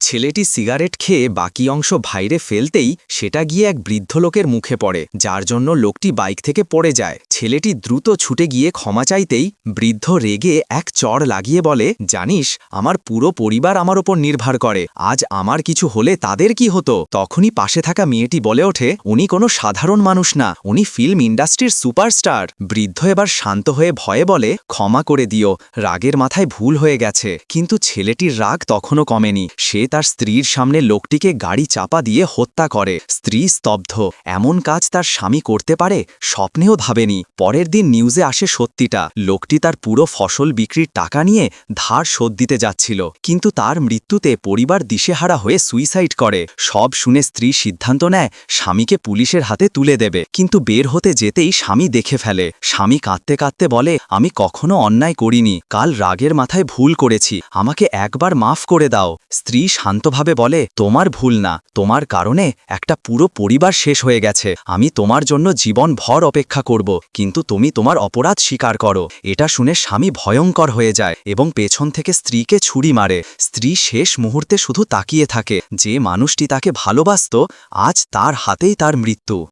ছেলেটি সিগারেট খেয়ে বাকি অংশ ভাইরে ফেলতেই সেটা গিয়ে এক বৃদ্ধ লোকের মুখে পড়ে, যার জন্য লোকটি বাইক থেকে পড়ে যায়। ছেলেটি দ্রুত ছুটে গিয়ে ক্ষমা চাইতেই বৃদ্ধ রেগে এক চড় লাগিয়ে বলে, জানিস, আমার পুরো পরিবার আমার ওপর নির্ভর করে। আজ আমার কিছু হলে তাদের কি হতো? তখনই পাশে থাকা মেয়েটি বলে ওঠে, উনি কোনো সাধারণ মানুষ না, উনি ফিল্ম ইন্ডাস্ট্রির সুপারস্টার। বৃদ্ধ এবার শান্ত হয়ে ভয়ে বলে, ক্ষমা করে দিও, রাগের মাথায় ভুল হয়ে গেছে। কিন্তু ছেলেটির রাগ তখনও কমেনি। সে তার স্ত্রীর সামনে লোকটিকে গাড়ি চাপা দিয়ে হত্যা করে। স্ত্রী স্তব্ধ। এমন কাজ তার স্বামী করতে পারে? স্বপ্নেও ভাবেনি। পরের দিন নিউজে আসে সত্যিটা। লোকটি তার পুরো ফসল বিক্রির টাকা নিয়ে ধার শোধ দিতে যাচ্ছিল। কিন্তু তার মৃত্যুতে পরিবার দিশেহারা হয়ে সুইসাইড করে। সব শুনে স্ত্রী সিদ্ধান্ত নেয়, স্বামীকে পুলিশের হাতে তুলে দেবে। কিন্তু বের হতে যেতেই স্বামী দেখে ফেলে। স্বামী কাঁদতে কাঁদতে বলে, আমি কখনো অন্যায় করিনি। কাল রাগের মাথায় ভুল করেছি। আমাকে একবার মাফ করে দাও। স্ত্রী শান্তভাবে বলে, তোমার ভুল না। তোমার কারণে একটা পুরো পরিবার শেষ হয়ে গেছে। আমি তোমার জন্য জীবন ভর অপেক্ষা করব, কিন্তু তুমি তোমার অপরাধ স্বীকার করো। এটা শুনে স্বামী ভয়ঙ্কর হয়ে যায় এবং পেছন থেকে স্ত্রীকে ছুরি মারে। স্ত্রী শেষ মুহূর্তে শুধু তাকিয়ে থাকে, যে মানুষটি তাকে ভালোবাসত, আজ তার হাতেই তার মৃত্যু।